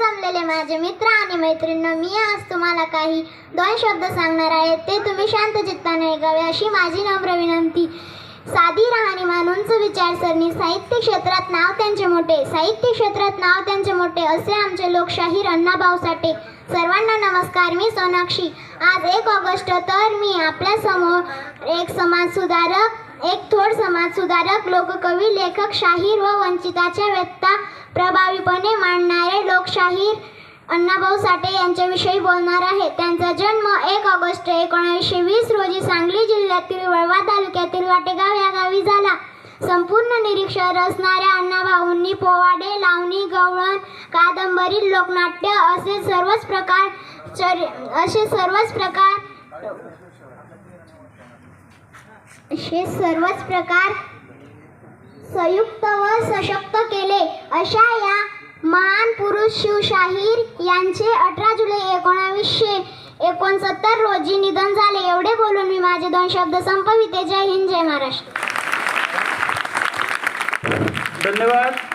जमलेले माझे मित्र आणि मैत्रिणी मी आज तुम्हाला काही दोन शब्द सांगणार आहे. ते तुम्ही शांत चित्ताने ऐकावे अशी माझी नम्र विनंती. साधी राहणीमान उंच विचारसरणी साहित्य क्षेत्रात नाव त्यांचे मोठे. साहित्य क्षेत्रात नाव त्यांचे मोठे असे आमचे लोकशाहीर अण्णाभाऊ साठे सर्वांना नमस्कार मी सोनाक्षी. आज एक ऑगस्ट तर मी आपल्यासमोर एक समाजसुधारक एक थोड समाजसुधारक लोककवी लेखक शाहीर व वंचिताच्या व्यथा प्रभावी मांडणारे अण्णाभाऊ साठे यांच्याविषयी बोलणार आहे. त्यांचा जन्म एक ऑगस्ट एकोणीसशे वीस रोजी सांगली जिल्ह्यातील वळवा तालुक्यातील वाटेगाव या गावी झाला. संपूर्ण निरीक्षण असणाऱ्या अण्णाभाऊंनी पोवाडे लावणी गवळण कादंबरी लोकनाट्य असे सर्वच प्रकार चर असे सर्वच प्रकार असे सर्वच प्रकार संयुक्त व सशक्त केले. अशा या पुरुष शिवशाहीर यांचे अठरा जुलै एकोणावीसशे एकोणसत्तर रोजी निधन झाले. एवढे बोलून मी माझे दोन शब्द संपविते. जय हिंद जय महाराष्ट्र. धन्यवाद.